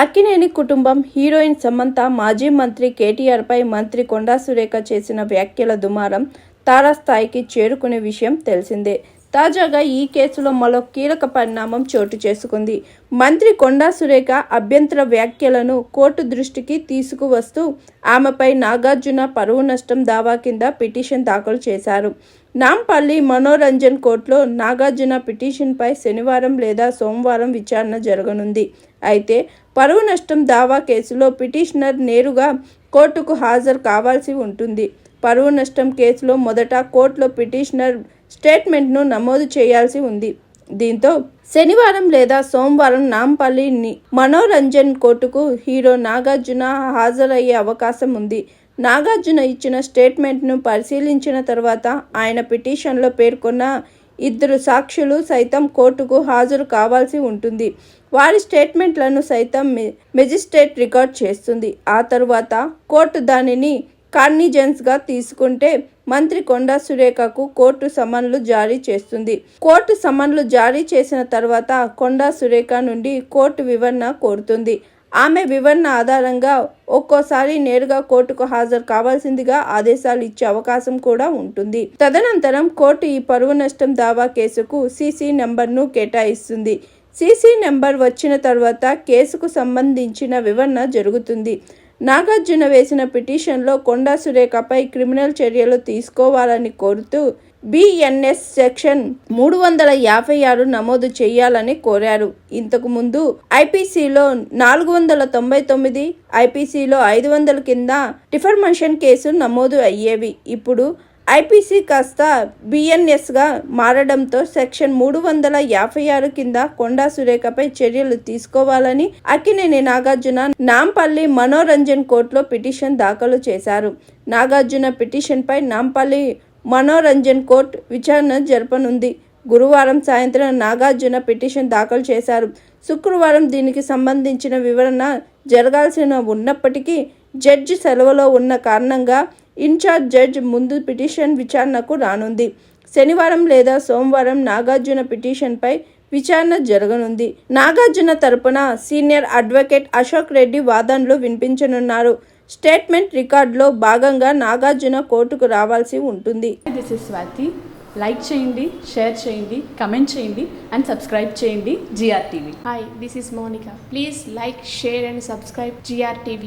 అక్కినేని కుటుంబం హీరోయిన్ సమంత మాజీ మంత్రి కేటీఆర్పై మంత్రి కొండా సురేఖ చేసిన వ్యాఖ్యల దుమారం తారాస్థాయికి చేరుకునే విషయం తెలిసిందే. తాజాగా ఈ కేసులో మరో కీలక పరిణామం చోటు చేసుకుంది. మంత్రి కొండా సురేఖ అభ్యంతర వ్యాఖ్యలను కోర్టు దృష్టికి తీసుకువస్తూ ఆమెపై నాగార్జున పరువు నష్టం దావా కింద పిటిషన్ దాఖలు చేశారు. నాంపల్లి మనోరంజన్ కోర్టులో నాగార్జున పిటిషన్పై శనివారం లేదా సోమవారం విచారణ జరగనుంది. అయితే పరువు నష్టం దావా కేసులో పిటిషనర్ నేరుగా కోర్టుకు హాజరు కావాల్సి ఉంటుంది. పరువు నష్టం కేసులో మొదట కోర్టులో పిటిషనర్ స్టేట్మెంట్ను నమోదు చేయాల్సి ఉంది. దీంతో శనివారం లేదా సోమవారం నాంపల్లి ని- మనోరంజన్ కోర్టుకు హీరో నాగార్జున హాజరయ్యే అవకాశం ఉంది. నాగార్జున ఇచ్చిన స్టేట్మెంట్ను పరిశీలించిన తర్వాత ఆయన పిటిషన్లో పేర్కొన్న ఇద్దరు సాక్షులు సైతం కోర్టుకు హాజరు కావాల్సి ఉంటుంది. వారి స్టేట్మెంట్లను సైతం మె- మెజిస్ట్రేట్ రికార్డ్ చేస్తుంది. ఆ తరువాత కోర్టు దానిని కార్నిజెన్స్గా తీసుకుంటే మంత్రి కొండా సురేఖకు కోర్టు సమన్లు జారీ చేస్తుంది. కోర్టు సమన్లు జారీ చేసిన తర్వాత కొండా సురేఖ నుండి కోర్టు వివరణ కోరుతుంది. ఆమె వివరణ ఆధారంగా ఒక్కోసారి నేరుగా కోర్టుకు హాజరు కావాల్సిందిగా ఆదేశాలు ఇచ్చే అవకాశం కూడా ఉంటుంది. తదనంతరం కోర్టు ఈ పరువు నష్టం దావా కేసుకు సీసీ నెంబర్ను కేటాయిస్తుంది. సీసీ నెంబర్ వచ్చిన తర్వాత కేసుకు సంబంధించిన వివరణ జరుగుతుంది. నాగార్జున వేసిన పిటిషన్లో కొండా సురేఖపై క్రిమినల్ చర్యలు తీసుకోవాలని కోరుతూ బిఎన్ఎస్ సెక్షన్ మూడు వందల యాభై ఆరు నమోదు చేయాలని కోరారు. ఇంతకు ముందు ఐపీసీలో నాలుగు వందల తొంభై తొమ్మిది ఐపీసీలో ఐదు వందల కింద డిఫర్మేషన్ కేసు నమోదు అయ్యేవి. ఇప్పుడు ఐపీసీ కాస్త బిఎన్ఎస్గా మారడంతో సెక్షన్ మూడు వందల యాభై ఆరు కింద కొండా సురేఖపై చర్యలు తీసుకోవాలని అక్కినేని నాగార్జున నాంపల్లి మనోరంజన్ కోర్టులో పిటిషన్ దాఖలు చేశారు. నాగార్జున పిటిషన్పై నాంపల్లి మనోరంజన్ కోర్టు విచారణ జరపనుంది. గురువారం సాయంత్రం నాగార్జున పిటిషన్ దాఖలు చేశారు. శుక్రవారం దీనికి సంబంధించిన వివరణ జరగాల్సిన ఉన్నప్పటికీ జడ్జి సెలవులో ఉన్న కారణంగా ఇన్ఛార్జ్ జడ్జ్ ముందు పిటిషన్ విచారణకు రానుంది. శనివారం లేదా సోమవారం నాగార్జున పిటిషన్పై విచారణ జరగనుంది. నాగార్జున తరపున సీనియర్ అడ్వకేట్ అశోక్ రెడ్డి వాదనలు వినిపించనున్నారు. స్టేట్మెంట్ రికార్డులో భాగంగా నాగార్జున కోర్టుకు రావాల్సి ఉంటుంది దిస్ ఇస్ స్వాతి లైక్ చేయండి షేర్ చేయండి కమెంట్ చేయండి అండ్ సబ్స్క్రైబ్ చేయండి GR TV Hi, this is Monica. Please like, share, and subscribe GRTV.